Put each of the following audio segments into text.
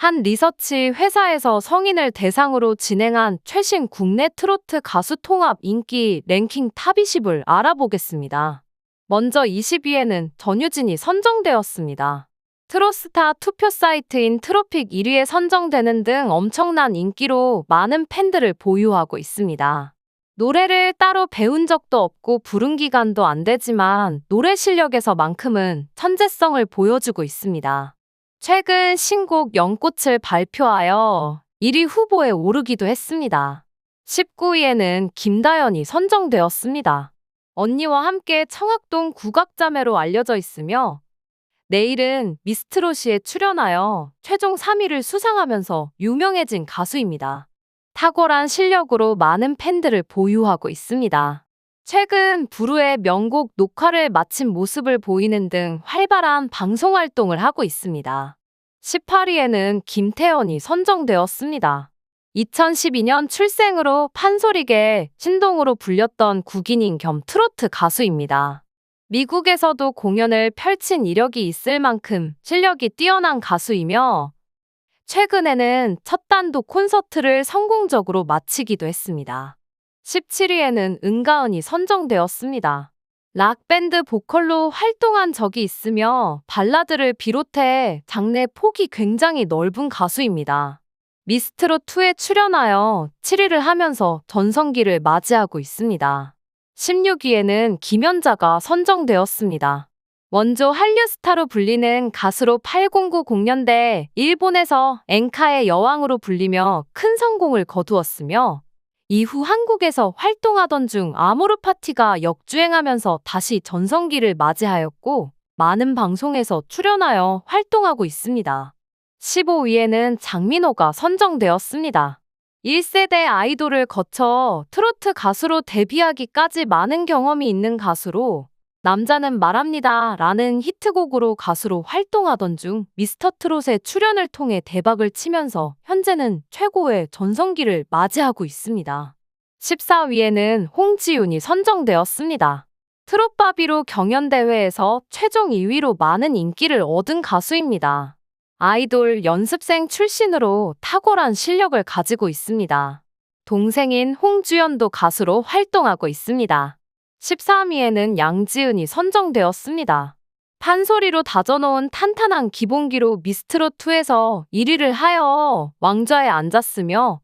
한 리서치 회사에서 성인을 대상으로 진행한 최신 국내 트로트 가수 통합 인기 랭킹 탑 20을 알아보겠습니다. 먼저 20위에는 전유진이 선정되었습니다. 트로스타 투표 사이트인 트로픽 1위에 선정되는 등 엄청난 인기로 많은 팬들을 보유하고 있습니다. 노래를 따로 배운 적도 없고 부른 기간도 안 되지만 노래 실력에서만큼은 천재성을 보여주고 있습니다. 최근 신곡 연꽃을 발표하여 1위 후보에 오르기도 했습니다. 19위에는 김다연이 선정되었습니다. 언니와 함께 청학동 국악자매로 알려져 있으며 내일은 미스트롯시에 출연하여 최종 3위를 수상하면서 유명해진 가수입니다. 탁월한 실력으로 많은 팬들을 보유하고 있습니다. 최근 부르의 명곡 녹화를 마친 모습을 보이는 등 활발한 방송 활동을 하고 있습니다. 18위에는 김태연이 선정되었습니다. 2012년 출생으로 판소리계 신동으로 불렸던 국인인 겸 트로트 가수입니다. 미국에서도 공연을 펼친 이력이 있을 만큼 실력이 뛰어난 가수이며 최근에는 첫 단독 콘서트를 성공적으로 마치기도 했습니다. 17위에는 은가은이 선정되었습니다. 락밴드 보컬로 활동한 적이 있으며 발라드를 비롯해 장르 폭이 굉장히 넓은 가수입니다. 미스트롯2에 출연하여 7위를 하면서 전성기를 맞이하고 있습니다. 16위에는 김연자가 선정되었습니다. 원조 한류 스타로 불리는 가수로 8090년대 일본에서 엔카의 여왕으로 불리며 큰 성공을 거두었으며 이후 한국에서 활동하던 중 아모르 파티가 역주행하면서 다시 전성기를 맞이하였고 많은 방송에서 출연하여 활동하고 있습니다. 15위에는 장민호가 선정되었습니다. 1세대 아이돌을 거쳐 트로트 가수로 데뷔하기까지 많은 경험이 있는 가수로 남자는 말합니다 라는 히트곡으로 가수로 활동하던 중 미스터 트롯에 출연을 통해 대박을 치면서 현재는 최고의 전성기를 맞이하고 있습니다. 14위에는 홍지윤이 선정되었습니다. 트롯바비로 경연대회에서 최종 2위로 많은 인기를 얻은 가수입니다. 아이돌 연습생 출신으로 탁월한 실력을 가지고 있습니다. 동생인 홍주연도 가수로 활동하고 있습니다. 13위에는 양지은이 선정되었습니다. 판소리로 다져놓은 탄탄한 기본기로 미스트롯2에서 1위를 하여 왕좌에 앉았으며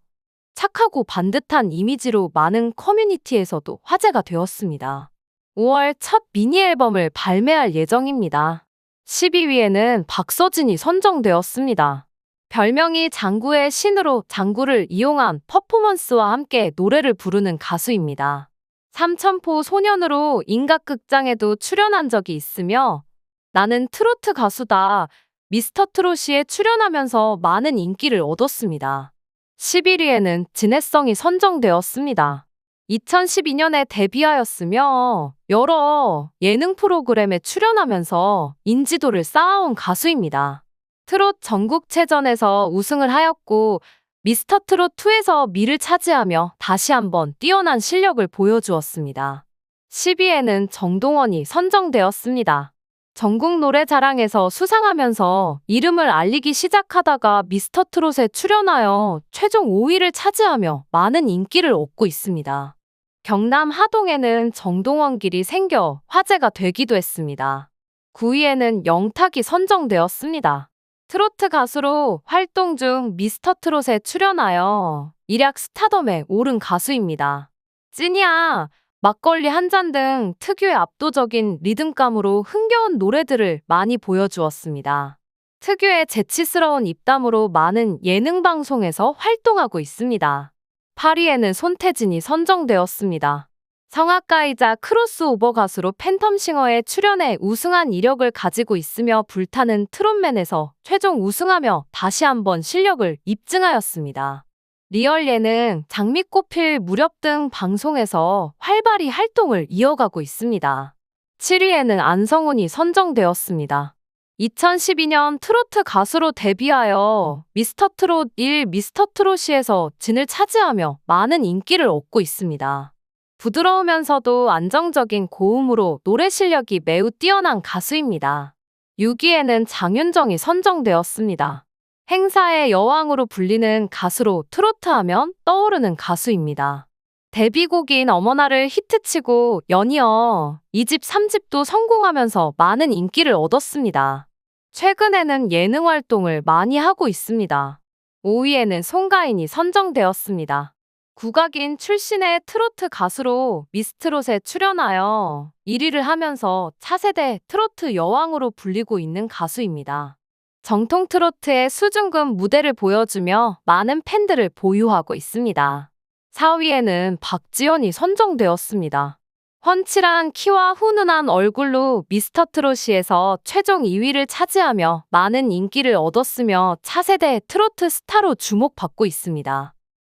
착하고 반듯한 이미지로 많은 커뮤니티에서도 화제가 되었습니다. 5월 첫 미니 앨범을 발매할 예정입니다. 12위에는 박서진이 선정되었습니다. 별명이 장구의 신으로 장구를 이용한 퍼포먼스와 함께 노래를 부르는 가수입니다. 삼천포 소년으로 인각극장에도 출연한 적이 있으며 나는 트로트 가수다. 미스터 트롯시에 출연하면서 많은 인기를 얻었습니다. 11위에는 진해성이 선정되었습니다. 2012년에 데뷔하였으며 여러 예능 프로그램에 출연하면서 인지도를 쌓아온 가수입니다. 트롯 전국체전에서 우승을 하였고 미스터 트롯 2에서 미를 차지하며 다시 한번 뛰어난 실력을 보여주었습니다. 10위에는 정동원이 선정되었습니다. 전국 노래자랑에서 수상하면서 이름을 알리기 시작하다가 미스터 트롯에 출연하여 최종 5위를 차지하며 많은 인기를 얻고 있습니다. 경남 하동에는 정동원 길이 생겨 화제가 되기도 했습니다. 9위에는 영탁이 선정되었습니다. 트로트 가수로 활동 중 미스터 트롯에 출연하여 일약 스타덤에 오른 가수입니다. 찐이야, 막걸리 한 잔 등 특유의 압도적인 리듬감으로 흥겨운 노래들을 많이 보여주었습니다. 특유의 재치스러운 입담으로 많은 예능 방송에서 활동하고 있습니다. 8위에는 손태진이 선정되었습니다. 성악가이자 크로스오버 가수로 팬텀싱어에 출연해 우승한 이력을 가지고 있으며 불타는 트롯맨에서 최종 우승하며 다시 한번 실력을 입증하였습니다. 리얼 예능, 장미꽃필 무렵 등 방송에서 활발히 활동을 이어가고 있습니다. 7위에는 안성훈이 선정되었습니다. 2012년 트로트 가수로 데뷔하여 미스터 트롯 1 미스터 트롯시에서 진을 차지하며 많은 인기를 얻고 있습니다. 부드러우면서도 안정적인 고음으로 노래 실력이 매우 뛰어난 가수입니다. 6위에는 장윤정이 선정되었습니다. 행사의 여왕으로 불리는 가수로 트로트 하면 떠오르는 가수입니다. 데뷔곡인 어머나를 히트치고 연이어 2집, 3집도 성공하면서 많은 인기를 얻었습니다. 최근에는 예능 활동을 많이 하고 있습니다. 5위에는 송가인이 선정되었습니다. 국악인 출신의 트로트 가수로 미스트롯에 출연하여 1위를 하면서 차세대 트로트 여왕으로 불리고 있는 가수입니다. 정통 트로트의 수중급 무대를 보여주며 많은 팬들을 보유하고 있습니다. 4위에는 박지연이 선정되었습니다. 훤칠한 키와 훈훈한 얼굴로 미스터 트롯시에서 최종 2위를 차지하며 많은 인기를 얻었으며 차세대 트로트 스타로 주목받고 있습니다.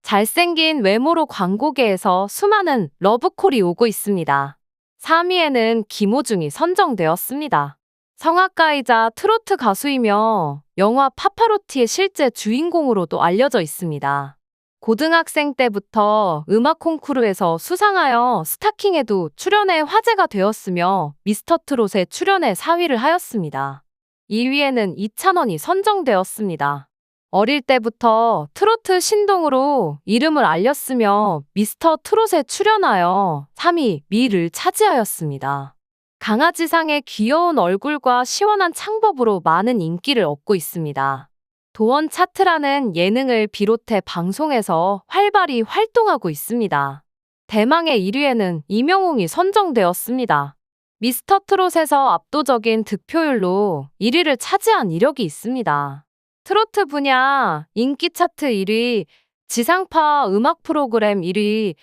잘생긴 외모로 광고계에서 수많은 러브콜이 오고 있습니다. 3위에는 김호중이 선정되었습니다. 성악가이자 트로트 가수이며 영화 파파로티의 실제 주인공으로도 알려져 있습니다. 고등학생 때부터 음악 콩쿠르에서 수상하여 스타킹에도 출연해 화제가 되었으며 미스터 트롯에 출연해 4위를 하였습니다. 2위에는 이찬원이 선정되었습니다. 어릴 때부터 트로트 신동으로 이름을 알렸으며 미스터 트롯에 출연하여 3위 미를 차지하였습니다. 강아지상의 귀여운 얼굴과 시원한 창법으로 많은 인기를 얻고 있습니다. 도원 차트라는 예능을 비롯해 방송에서 활발히 활동하고 있습니다. 대망의 1위에는 이명웅이 선정되었습니다. 미스터 트롯에서 압도적인 득표율로 1위를 차지한 이력이 있습니다. 트로트 분야 인기 차트 1위, 지상파 음악 프로그램 1위,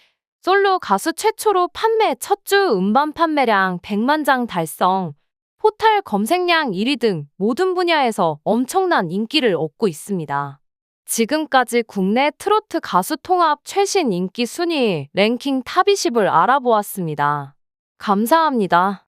솔로 가수 최초로 판매 첫 주 음반 판매량 100만 장 달성, 포탈 검색량 1위 등 모든 분야에서 엄청난 인기를 얻고 있습니다. 지금까지 국내 트로트 가수 통합 최신 인기 순위 랭킹 탑 20을 알아보았습니다. 감사합니다.